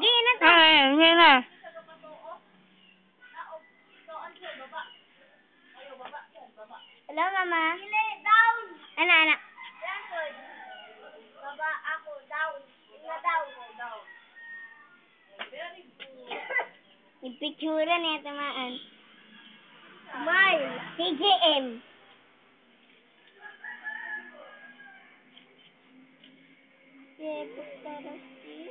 Di na to. Ay, yan na. Hello, mama. Down. Ana, ana. Baba ako, down. Ina down. Down. Yung picture niya tamaan. Smile. que buscar así